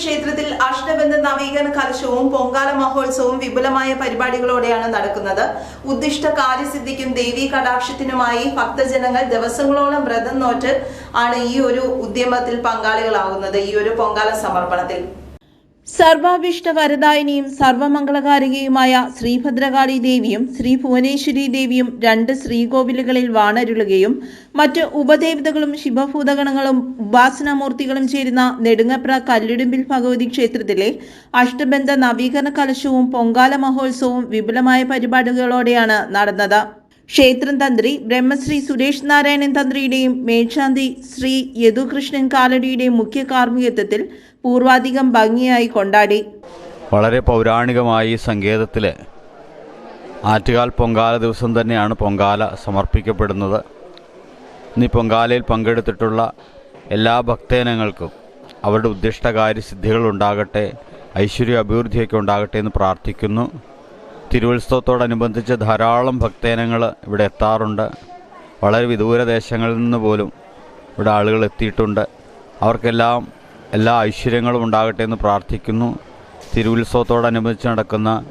ക്ഷേത്രത്തിൽ അഷ്ടബന്ധ നവീകരണ കലശവും പൊങ്കാല മഹോത്സവവും വിപുലമായ പരിപാടികളോടെയാണ് നടക്കുന്നത്. ഉദ്ദിഷ്ട കാര്യസിദ്ധിക്കും ദേവീ കടാക്ഷത്തിനുമായി ഭക്തജനങ്ങൾ ദിവസങ്ങളോളം വ്രതം നോറ്റ് ആണ് ഈ ഒരു ഉദ്യമത്തിൽ പങ്കാളികളാകുന്നത്. ഈ ഒരു പൊങ്കാല സമർപ്പണത്തിൽ. സർവാഭിഷ്ട വരദായിനിയും സർവമംഗളകാരികയുമായ ശ്രീഭദ്രകാളി ദേവിയും ശ്രീ ഭുവനേശ്വരി ദേവിയും രണ്ട് ശ്രീകോവിലുകളിൽ വാണരുളുകയും മറ്റ് ഉപദേവതകളും ശിവഭൂതഗണങ്ങളും ഉപാസനാമൂർത്തികളും ചേരുന്ന നെടുങ്ങപ്ര കല്ലിടുമ്പിൽ ഭഗവതി ക്ഷേത്രത്തിലെ അഷ്ടബന്ധ നവീകരണ കലശവും പൊങ്കാല മഹോത്സവവും വിപുലമായ പരിപാടികളോടെയാണ് നടന്നത്. ക്ഷേത്രം തന്ത്രി ബ്രഹ്മശ്രീ സുരേഷ് നാരായണൻ തന്ത്രിയുടെയും മേൽശാന്തി ശ്രീ യദുകൃഷ്ണൻ കാലടിയുടെയും മുഖ്യ കാർമ്മികത്വത്തിൽ പൂർവാധികം ഭംഗിയായി കൊണ്ടാടി. വളരെ പൗരാണികമായി സങ്കേതത്തിൽ ആറ്റുകാൽ പൊങ്കാല ദിവസം തന്നെയാണ് പൊങ്കാല സമർപ്പിക്കപ്പെടുന്നത്. ഇന്ന് ഈ പൊങ്കാലയിൽ പങ്കെടുത്തിട്ടുള്ള എല്ലാ ഭക്തജനങ്ങൾക്കും അവരുടെ ഉദ്ദിഷ്ടകാര്യ സിദ്ധികൾ ഉണ്ടാകട്ടെ ഐശ്വര്യ അഭിവൃദ്ധിയൊക്കെ ഉണ്ടാകട്ടെ എന്ന് പ്രാർത്ഥിക്കുന്നു. തിരുവുത്സവത്തോടനുബന്ധിച്ച് ധാരാളം ഭക്തജനങ്ങൾ ഇവിടെ എത്താറുണ്ട്. വളരെ വിദൂര ദേശങ്ങളിൽ നിന്ന് പോലും ഇവിടെ ആളുകൾ എത്തിയിട്ടുണ്ട്. അവർക്കെല്ലാം എല്ലാ ഐശ്വര്യങ്ങളും ഉണ്ടാകട്ടെ എന്ന് പ്രാർത്ഥിക്കുന്നു. തിരുവുത്സവത്തോടനുബന്ധിച്ച് നടക്കുന്ന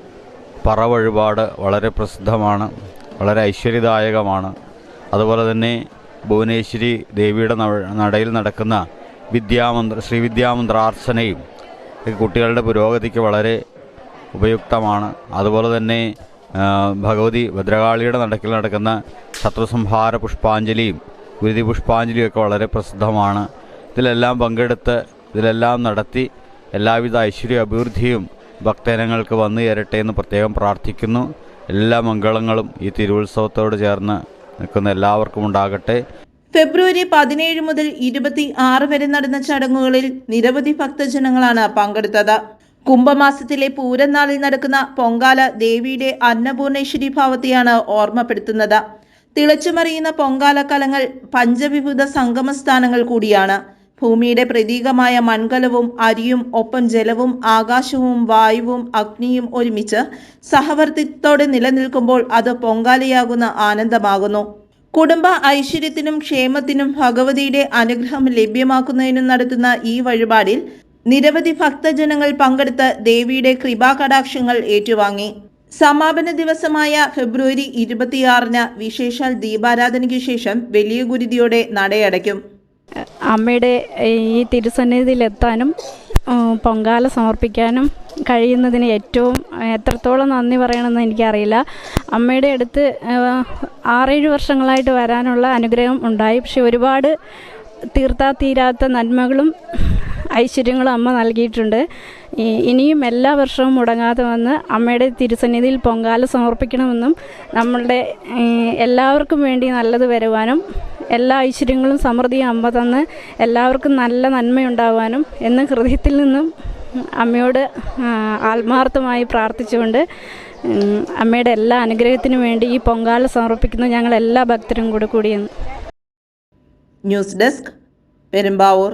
പറ വഴിപാട് വളരെ പ്രസിദ്ധമാണ് വളരെ ഐശ്വര്യദായകമാണ്. അതുപോലെ തന്നെ ഭുവനേശ്വരി ദേവിയുടെ നടയിൽ നടക്കുന്ന വിദ്യാമന്ത്ര ശ്രീവിദ്യാമന്ത്രാർച്ചനയും കുട്ടികളുടെ പുരോഗതിക്ക് വളരെ ഉപയുക്തമാണ്. അതുപോലെ തന്നെ ഭഗവതി ഭദ്രകാളിയുടെ നടക്കിൽ നടക്കുന്ന ശത്രുസംഹാര പുഷ്പാഞ്ജലിയും ഗുരുതി പുഷ്പാഞ്ജലിയും ഒക്കെ വളരെ പ്രസിദ്ധമാണ്. ഇതിലെല്ലാം പങ്കെടുത്ത് ഇതിലെല്ലാം നടത്തി എല്ലാവിധ ഐശ്വര്യ അഭിവൃദ്ധിയും ഭക്തജനങ്ങൾക്ക് വന്നു ചേരട്ടെ എന്ന് പ്രത്യേകം പ്രാർത്ഥിക്കുന്നു. എല്ലാ മംഗളങ്ങളും ഈ തിരുവുത്സവത്തോട് ചേർന്ന് നിൽക്കുന്ന എല്ലാവർക്കും ഉണ്ടാകട്ടെ. ഫെബ്രുവരി പതിനേഴ് മുതൽ ഇരുപത്തി ആറ് വരെ നടന്ന ചടങ്ങുകളിൽ നിരവധി ഭക്തജനങ്ങളാണ് പങ്കെടുത്തത്. കുംഭമാസത്തിലെ പൂരനാളിൽ നടക്കുന്ന പൊങ്കാല ദേവിയുടെ അന്നപൂർണേശ്വരി ഭാവത്തെയാണ് ഓർമ്മപ്പെടുത്തുന്നത്. തിളച്ചുമറിയുന്ന പൊങ്കാല കലങ്ങൾ പഞ്ചവിഭൂത സംഗമസ്ഥാനങ്ങൾ കൂടിയാണ്. ഭൂമിയുടെ പ്രതീകമായ മൺകലവും അരിയും ഒപ്പം ജലവും ആകാശവും വായുവും അഗ്നിയും ഒരുമിച്ച് സഹവർത്തിത്തോടെ നിലനിൽക്കുമ്പോൾ അത് പൊങ്കാലയാകുന്ന ആനന്ദമാകുന്നു. കുടുംബ ഐശ്വര്യത്തിനും ക്ഷേമത്തിനും ഭഗവതിയുടെ അനുഗ്രഹം ലഭ്യമാക്കുന്നതിനും നടത്തുന്ന ഈ വഴിപാടിൽ നിരവധി ഭക്തജനങ്ങൾ പങ്കെടുത്ത് ദേവിയുടെ കൃപാകടാക്ഷങ്ങൾ ഏറ്റുവാങ്ങി. സമാപന ദിവസമായ ഫെബ്രുവരി ഇരുപത്തിയാറിന് വിശേഷാൽ ദീപാരാധനയ്ക്ക് ശേഷം വലിയ ഗുരുതിയോടെ നടയടയ്ക്കും. അമ്മയുടെ ഈ തിരുസന്നിധിയിലെത്താനും പൊങ്കാല സമർപ്പിക്കാനും കഴിയുന്നതിന് ഏറ്റവും എത്രത്തോളം നന്ദി പറയണമെന്ന് എനിക്കറിയില്ല. അമ്മയുടെ അടുത്ത് ആറേഴ് വർഷങ്ങളായിട്ട് വരാനുള്ള അനുഗ്രഹം ഉണ്ടായി. പക്ഷെ ഒരുപാട് തീർത്താ തീരാത്ത നന്മകളും ഐശ്വര്യങ്ങളും അമ്മ നൽകിയിട്ടുണ്ട്. ഇനിയും എല്ലാ വർഷവും മുടങ്ങാതെ വന്ന് അമ്മയുടെ തിരുസന്നിധിയിൽ പൊങ്കാല സമർപ്പിക്കണമെന്നും നമ്മളുടെ എല്ലാവർക്കും വേണ്ടി നല്ലത് വരുവാനും എല്ലാ ഐശ്വര്യങ്ങളും സമൃദ്ധിയും അമ്മ തന്ന് എല്ലാവർക്കും നല്ല നന്മയുണ്ടാവാനും എന്ന് ഹൃദയത്തിൽ നിന്നും അമ്മയോട് ആത്മാർത്ഥമായി പ്രാർത്ഥിച്ചുകൊണ്ട് അമ്മയുടെ എല്ലാ അനുഗ്രഹത്തിനും വേണ്ടി ഈ പൊങ്കാല സമർപ്പിക്കുന്ന ഞങ്ങൾ എല്ലാ ഭക്തരും കൂടെ കൂടിയെന്ന് ന്യൂസ് ഡെസ്ക് പെരുമ്പാവൂർ.